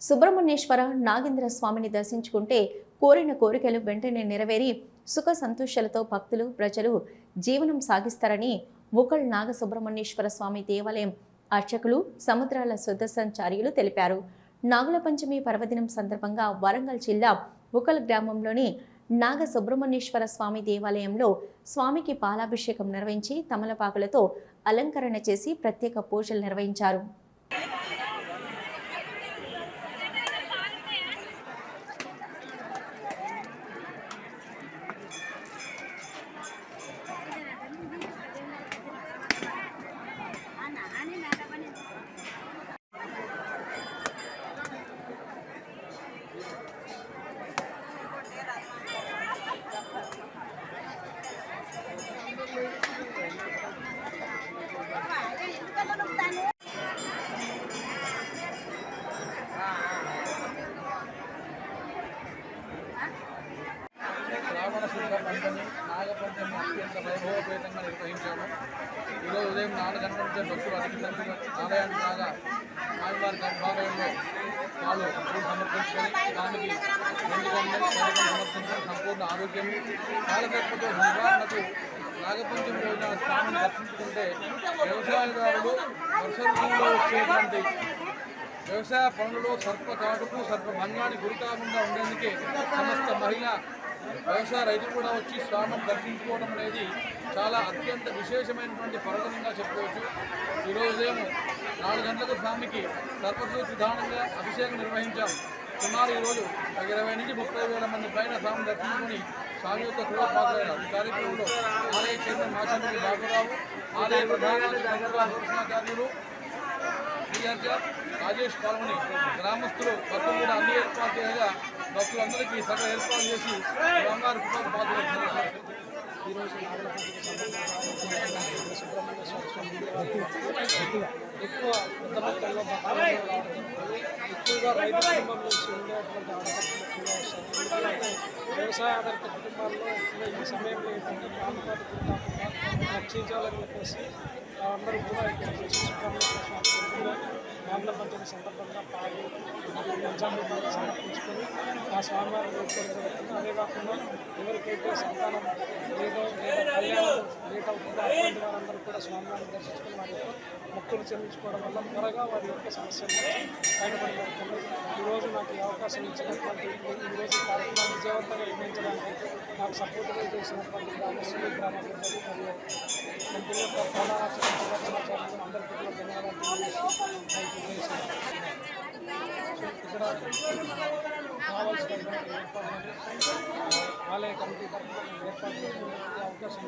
సుబ్రహ్మణ్యేశ్వర నాగేంద్ర స్వామిని దర్శించుకుంటే కోరిన కోరికలు వెంటనే నెరవేరి సుఖ సంతోషాలతో భక్తులు ప్రజలు జీవనం సాగిస్తారని ముకల్ నాగ సుబ్రహ్మణ్యేశ్వర స్వామి దేవాలయం అర్చకులు సముద్రాల సుదర్శనచార్యులు తెలిపారు. నాగుల పంచమి పర్వదినం సందర్భంగా వరంగల్ జిల్లా ఉకల్ గ్రామంలోని నాగ సుబ్రహ్మణ్యేశ్వర స్వామి దేవాలయంలో స్వామికి పాలాభిషేకం నిర్వహించి తమలపాకులతో అలంకరణ చేసి ప్రత్యేక పూజలు నిర్వహించారు. శ్రావణ శుద్ధ పంచమి నాగపంచమి అత్యంత వైభవపేతంగా నిర్వహించాము ఈరోజు ఉదయం నాలుగు గంటల నుంచి భక్తులు అధిక సంఖ్యలో ఆలయాన్ని స్వామివారి గర్భాలయంలో వాళ్ళు సమర్పించుకొని దానికి రెండు గంటలు పది సంపూర్ణ ఆరోగ్యం కాలకర్మతో నివారణకు నాగపంచమి రోజున స్వామిని దర్శించుకుంటే వ్యవసాయదారులు వర్ష ఋతువులో వచ్చేటువంటి వ్యవసాయ పనులలో సర్ప కాటుకు సర్ప భంగాన్ని గురి కాకుండా ఉండేందుకే సమస్త మహిళా వ్యవసాయ రైతులు కూడా వచ్చి స్వామిని దర్శించుకోవడం అనేది చాలా అత్యంత విశేషమైనటువంటి పర్వతంగా చెప్పుకోవచ్చు. ఈరోజేమో నాలుగు గంటలకు స్వామికి సర్పసూచి విధానంగా అభిషేకం నిర్వహించాం. సుమారు ఈరోజు ఒక ఇరవై నుంచి ముప్పై వేల మంది పైన స్వామి దర్శించుకుని స్వామి యొక్క కూడా పాల్గొన్నారు ఈ కార్యక్రమంలో ఆలయ చైర్మన్ మాచంద్రి బాబురావు ఆలయ ప్రధానాచార్యులు శ్రీహర్ష రాజేష్ పాల్గొని గ్రామస్తులు భక్తులు కూడా అన్ని ఏర్పాటు చేయగా భక్తులందరికీ సగ ఏర్పాటు చేసి బంగారు కుటుంబ ఎక్కువ ఎక్కువగా రైతు కుటుంబం నుంచి ఉండేటువంటి ఆడపడుతులు వ్యవసాయ ఆధారిత కుటుంబాల్లో ఈ సమయంలో ఏంటంటే ప్రాంతాలు కాకుండా రక్షించాలని చెప్పేసి అందరూ కూడా ఇక్కడ నాగుల పంచమి సందర్భంగా పాలు మరియు పంచామృతాలు సమర్పించుకొని ఆ స్వామివారిని వేడుకోవడం అదే కాకుండా ఎవరికైతే సంతానం లేదో లేదా కళ్యాణం లేట్ అవుతుందో అటువంటి వారందరూ కూడా స్వామివారిని దర్శించుకొని వారి యొక్క మొక్కులు చెల్లించుకోవడం వల్ల త్వరగా వారి యొక్క సమస్యల నుంచి బయటపడబడుతుంది ఈరోజు నాకు ఈ అవకాశం ఇచ్చినటువంటి ఈరోజు కార్యక్రమాన్ని విజయవంతంగా నిర్మించడానికి నాకు సపోర్ట్గా చేసినటువంటి గ్రామస్తులు గ్రామ పెద్దలు మరియు టెంపుల్ ఇక్కడ కావాల్సినటువంటి ఏర్పాట్లు ఆలయ కమిటీ తరఫున ఏర్పాటు చేయడానికి అవకాశం